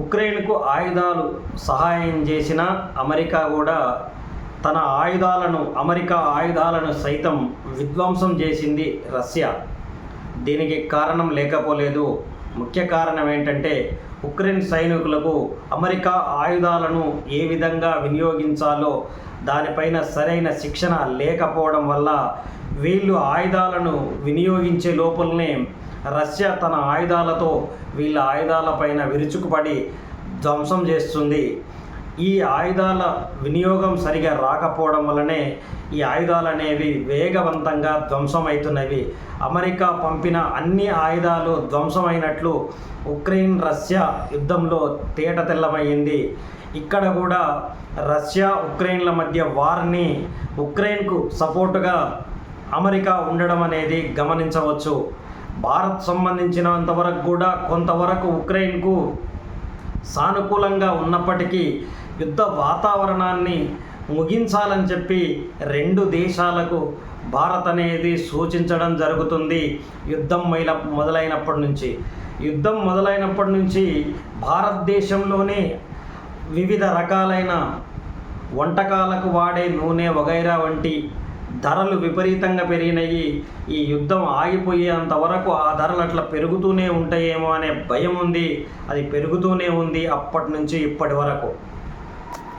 ఉక్రెయిన్కు ఆయుధాలు సహాయం చేసిన అమెరికా కూడా తన ఆయుధాలను అమెరికా ఆయుధాలను సైతం విధ్వంసం చేసింది రష్యా. దీనికి కారణం లేకపోలేదు. ముఖ్య కారణం ఏంటంటే ఉక్రెయిన్ సైనికులకు అమెరికా ఆయుధాలను ఏ విధంగా వినియోగించాలో దానిపైన సరైన శిక్షణ లేకపోవడం వల్ల వీళ్ళు ఆయుధాలను వినియోగించే లోపలనే రష్యా తన ఆయుధాలతో వీళ్ళ ఆయుధాలపైన విరుచుకుపడి ధ్వంసం చేస్తుంది. ఈ ఆయుధాల వినియోగం సరిగా రాకపోవడం వల్లనే ఈ ఆయుధాలు అనేవి వేగవంతంగా ధ్వంసమవుతున్నవి. అమెరికా పంపిన అన్ని ఆయుధాలు ధ్వంసమైనట్లు ఉక్రెయిన్ రష్యా యుద్ధంలో తేట తెల్లమయ్యింది. ఇక్కడ కూడా రష్యా ఉక్రెయిన్ల మధ్య వార్ని ఉక్రెయిన్కు సపోర్టుగా అమెరికా ఉండడం అనేది గమనించవచ్చు. భారత్ సంబంధించినంత వరకు కూడా కొంతవరకు ఉక్రెయిన్కు సానుకూలంగా ఉన్నప్పటికీ యుద్ధ వాతావరణాన్ని ముగించాలని చెప్పి రెండు దేశాలకు భారత్ అనేది సూచించడం జరుగుతుంది యుద్ధం మైల మొదలైనప్పటి నుంచి. యుద్ధం మొదలైనప్పటి నుంచి భారతదేశంలోనే వివిధ రకాలైన వంటకాలకు వాడే నూనె వగైరా వంటి ధరలు విపరీతంగా పెరిగినాయి. ఈ యుద్ధం ఆగిపోయేంత వరకు ఆ ధరలు అట్లా పెరుగుతూనే ఉంటాయేమో అనే భయం ఉంది. అది పెరుగుతూనే ఉంది అప్పటి నుంచి ఇప్పటి వరకు.